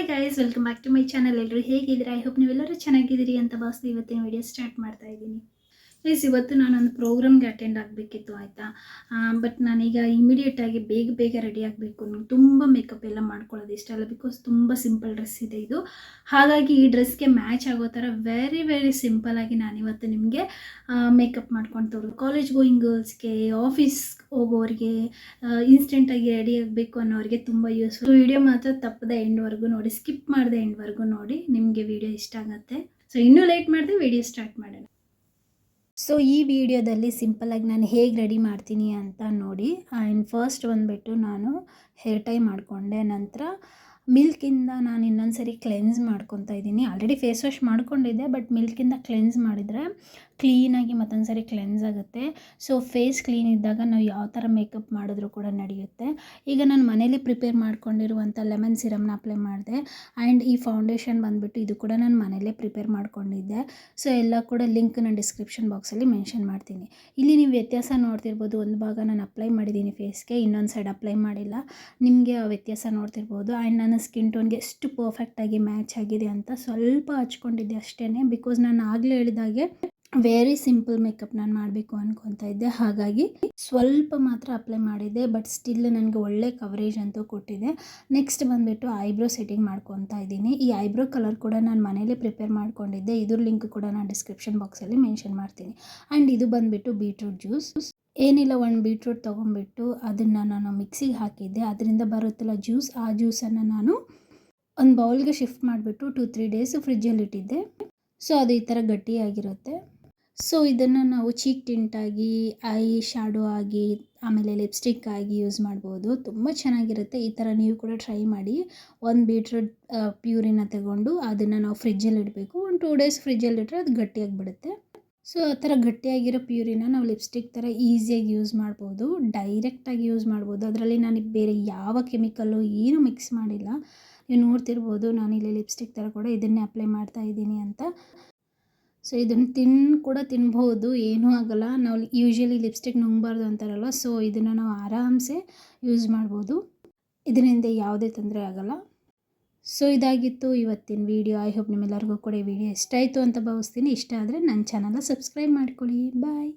Hi guys welcome back to my channel ಎಲ್ಲರೂ ಹೇಗಿದ್ದೀರಾ? I hope ನೀವೆಲ್ಲರೂ ಚೆನ್ನಾಗಿದ್ದೀರಿ ಅಂತ ಭಾವಿಸ್ತಾ ಇವತ್ತಿನ ವಿಡಿಯೋ ಸ್ಟಾರ್ಟ್ ಮಾಡ್ತಾ ಇದ್ದೀನಿ. ಪ್ಲೀಸ್ ಇವತ್ತು ನಾನೊಂದು ಪ್ರೋಗ್ರಾಮ್ಗೆ ಅಟೆಂಡ್ ಆಗಬೇಕಿತ್ತು, ಆಯಿತಾ? ಬಟ್ ನಾನೀಗ ಇಮಿಡಿಯೇಟಾಗಿ ಬೇಗ ಬೇಗ ರೆಡಿ ಆಗಬೇಕು ತುಂಬ ಮೇಕಪ್ ಎಲ್ಲ ಮಾಡ್ಕೊಳ್ಳೋದು ಇಷ್ಟ ಅಲ್ಲ ಬಿಕಾಸ್ ತುಂಬ ಸಿಂಪಲ್ ಡ್ರೆಸ್ ಇದೆ ಇದು. ಹಾಗಾಗಿ ಈ ಡ್ರೆಸ್ಗೆ ಮ್ಯಾಚ್ ಆಗೋ ಥರ ವೆರಿ ವೆರಿ ಸಿಂಪಲಾಗಿ ನಾನಿವತ್ತು ನಿಮಗೆ ಮೇಕಪ್ ಮಾಡ್ಕೊಂಡು ತೋರು ಕಾಲೇಜ್ ಗೋಯಿಂಗ್ ಗರ್ಲ್ಸ್ಗೆ ಆಫೀಸ್ ಹೋಗೋರಿಗೆ ಇನ್ಸ್ಟೆಂಟಾಗಿ ರೆಡಿ ಆಗಬೇಕು ಅನ್ನೋರಿಗೆ ತುಂಬ ಯೂಸ್ಫುಲ್ ವಿಡಿಯೋ ಮಾತ್ರ ತಪ್ಪದೆ ಎಂಡ್ವರೆಗೂ ನೋಡಿ ಸ್ಕಿಪ್ ಮಾಡಿದೆ ಎಂಡ್ವರೆಗೂ ನೋಡಿ ನಿಮಗೆ ವಿಡಿಯೋ ಇಷ್ಟ ಆಗುತ್ತೆ. ಸೊ ಇನ್ನೂ ಲೇಟ್ ಮಾಡಿದೆ ವಿಡಿಯೋ ಸ್ಟಾರ್ಟ್ ಸೊ ಈ ವಿಡಿಯೋದಲ್ಲಿ ಸಿಂಪಲಾಗಿ ನಾನು ಹೇಗೆ ರೆಡಿ ಮಾಡ್ತೀನಿ ಅಂತ ನೋಡಿ ಆ್ಯಂಡ್ ಫಸ್ಟ್ ಬಂದುಬಿಟ್ಟು ನಾನು ಹೇರ್ ಟೈ ಮಾಡಿಕೊಂಡೆ. ನಂತರ ಮಿಲ್ಕಿಂದ ನಾನು ಇನ್ನೊಂದು ಸರಿ ಕ್ಲೆನ್ಸ್ ಮಾಡ್ಕೊತಾ ಇದ್ದೀನಿ. ಆಲ್ರೆಡಿ ಫೇಸ್ ವಾಶ್ ಮಾಡ್ಕೊಂಡಿದ್ದೆ ಬಟ್ ಮಿಲ್ಕಿಂದ ಕ್ಲೆನ್ಸ್ ಮಾಡಿದರೆ ಕ್ಲೀನಾಗಿ ಮತ್ತೊಂದು ಸಾರಿ ಕ್ಲೆನ್ಸ್ ಆಗುತ್ತೆ. ಸೊ ಫೇಸ್ ಕ್ಲೀನ್ ಇದ್ದಾಗ ನಾವು ಯಾವ ಥರ ಮೇಕಪ್ ಮಾಡಿದ್ರೂ ಕೂಡ ನಡೆಯುತ್ತೆ. ಈಗ ನಾನು ಮನೇಲಿ ಪ್ರಿಪೇರ್ ಮಾಡ್ಕೊಂಡಿರುವಂಥ ಲೆಮನ್ ಸಿರಮ್ನ ಅಪ್ಲೈ ಮಾಡಿದೆ. ಆ್ಯಂಡ್ ಈ ಫೌಂಡೇಶನ್ ಬಂದುಬಿಟ್ಟು ಇದು ಕೂಡ ನಾನು ಮನೇಲೇ ಪ್ರಿಪೇರ್ ಮಾಡ್ಕೊಂಡಿದ್ದೆ. ಸೊ ಎಲ್ಲ ಕೂಡ ಲಿಂಕ್ ನಾನು ಡಿಸ್ಕ್ರಿಪ್ಷನ್ ಬಾಕ್ಸಲ್ಲಿ ಮೆನ್ಷನ್ ಮಾಡ್ತೀನಿ. ಇಲ್ಲಿ ನೀವು ವ್ಯತ್ಯಾಸ ನೋಡ್ತಿರ್ಬೋದು. ಒಂದು ಭಾಗ ನಾನು ಅಪ್ಲೈ ಮಾಡಿದ್ದೀನಿ ಫೇಸ್ಗೆ ಇನ್ನೊಂದು ಸೈಡ್ ಅಪ್ಲೈ ಮಾಡಿಲ್ಲ. ನಿಮಗೆ ಆ ವ್ಯತ್ಯಾಸ ನೋಡ್ತಿರ್ಬೋದು. ಆ್ಯಂಡ್ ನನ್ನ ಸ್ಕಿನ್ ಟೋನ್ಗೆ ಎಷ್ಟು ಪರ್ಫೆಕ್ಟಾಗಿ ಮ್ಯಾಚ್ ಆಗಿದೆ ಅಂತ ಸ್ವಲ್ಪ ಹಚ್ಕೊಂಡಿದ್ದೆ ಅಷ್ಟೇ ಬಿಕಾಸ್ ನಾನು ಆಗಲೇ ಹೇಳಿದಾಗೆ ವೆರಿ ಸಿಂಪಲ್ ಮೇಕಪ್ ನಾನು ಮಾಡಬೇಕು ಅನ್ಕೊತಾ ಇದ್ದೆ. ಹಾಗಾಗಿ ಸ್ವಲ್ಪ ಮಾತ್ರ ಅಪ್ಲೈ ಮಾಡಿದ್ದೆ ಬಟ್ ಸ್ಟಿಲ್ ನನಗೆ ಒಳ್ಳೆ ಕವರೇಜ್ ಅಂತೂ ಕೊಟ್ಟಿದೆ. ನೆಕ್ಸ್ಟ್ ಬಂದುಬಿಟ್ಟು ಐಬ್ರೋ ಸೆಟ್ಟಿಂಗ್ ಮಾಡ್ಕೊತಾ ಇದ್ದೀನಿ. ಈ ಐಬ್ರೋ ಕಲರ್ ಕೂಡ ನಾನು ಮನೇಲಿ ಪ್ರಿಪೇರ್ ಮಾಡ್ಕೊಂಡಿದ್ದೆ. ಇದ್ರ ಲಿಂಕ್ ಕೂಡ ನಾನು ಡಿಸ್ಕ್ರಿಪ್ಷನ್ ಬಾಕ್ಸಲ್ಲಿ ಮೆನ್ಷನ್ ಮಾಡ್ತೀನಿ. ಆ್ಯಂಡ್ ಇದು ಬಂದುಬಿಟ್ಟು ಬೀಟ್ರೂಟ್ ಜ್ಯೂಸ್ ಏನಿಲ್ಲ, ಒಂದು ಬೀಟ್ರೂಟ್ ತೊಗೊಂಬಿಟ್ಟು ಅದನ್ನು ನಾನು ಮಿಕ್ಸಿಗೆ ಹಾಕಿದ್ದೆ. ಅದರಿಂದ ಬರುತ್ತಲ್ಲ ಜ್ಯೂಸ್ ಆ ಜ್ಯೂಸನ್ನು ನಾನು ಒಂದು ಬೌಲ್ಗೆ ಶಿಫ್ಟ್ ಮಾಡಿಬಿಟ್ಟು ಟು ತ್ರೀ ಡೇಸ್ ಫ್ರಿಜ್ಜಲ್ಲಿ ಇಟ್ಟಿದ್ದೆ ಸೊ ಅದು ಈ ಥರ ಗಟ್ಟಿಯಾಗಿರುತ್ತೆ. ಸೊ ಇದನ್ನು ನಾವು ಚೀಕ್ ಟಿಂಟಾಗಿ ಐ ಶ್ಯಾಡೋ ಆಗಿ, ಆಮೇಲೆ ಲಿಪ್ಸ್ಟಿಕ್ ಆಗಿ ಯೂಸ್ ಮಾಡ್ಬೋದು. ತುಂಬ ಚೆನ್ನಾಗಿರುತ್ತೆ. ಈ ಥರ ನೀವು ಕೂಡ ಟ್ರೈ ಮಾಡಿ. ಒಂದು ಬೀಟ್ರೂಟ್ ಪ್ಯೂರಿನ ತಗೊಂಡು ಅದನ್ನು ನಾವು ಫ್ರಿಜ್ಜಲ್ಲಿ ಇಡಬೇಕು. ಒಂದು ಟೂ ಡೇಸ್ ಫ್ರಿಜ್ಜಲ್ಲಿ ಇಟ್ಟರೆ ಅದು ಗಟ್ಟಿಯಾಗಿ ಬಿಡುತ್ತೆ. ಸೊ ಆ ಥರ ಗಟ್ಟಿಯಾಗಿರೋ ಪ್ಯೂರಿನ ನಾವು ಲಿಪ್ಸ್ಟಿಕ್ ಥರ ಈಸಿಯಾಗಿ ಯೂಸ್ ಮಾಡ್ಬೋದು. ಡೈರೆಕ್ಟಾಗಿ ಯೂಸ್ ಮಾಡ್ಬೋದು. ಅದರಲ್ಲಿ ನಾನು ಬೇರೆ ಯಾವ ಕೆಮಿಕಲ್ಲು ಏನೂ ಮಿಕ್ಸ್ ಮಾಡಿಲ್ಲ. ನೀವು ನೋಡ್ತಿರ್ಬೋದು, ನಾನಿಲ್ಲಿ ಲಿಪ್ಸ್ಟಿಕ್ ಥರ ಕೂಡ ಇದನ್ನೇ ಅಪ್ಲೈ ಮಾಡ್ತಾ ಇದ್ದೀನಿ ಅಂತ. ಸೊ ಇದನ್ನು ತಿನ್ ಕೂಡ ತಿನ್ಬೋದು ಏನೂ ಆಗೋಲ್ಲ. ನಾವು ಯೂಶ್ವಲಿ ಲಿಪ್ಸ್ಟಿಕ್ ನುಂಗಬಾರ್ದು ಅಂತಾರಲ್ಲ ಸೊ ಇದನ್ನು ನಾವು ಆರಾಮ್ಸೆ ಯೂಸ್ ಮಾಡ್ಬೋದು. ಇದರಿಂದ ಯಾವುದೇ ತೊಂದರೆ ಆಗೋಲ್ಲ. ಸೊ ಇದಾಗಿತ್ತು ಇವತ್ತಿನ ವೀಡಿಯೋ ಐ ಹೋಪ್ ನಿಮ್ಮೆಲ್ಲರಿಗೂ ಕೂಡ ಈ ವಿಡಿಯೋ ಇಷ್ಟ ಆಯಿತು ಅಂತ ಭಾವಿಸ್ತೀನಿ. ಇಷ್ಟ ಆದರೆ ನನ್ನ ಚಾನಲ್ನ ಸಬ್ಸ್ಕ್ರೈಬ್ ಮಾಡ್ಕೊಳ್ಳಿ. ಬಾಯ್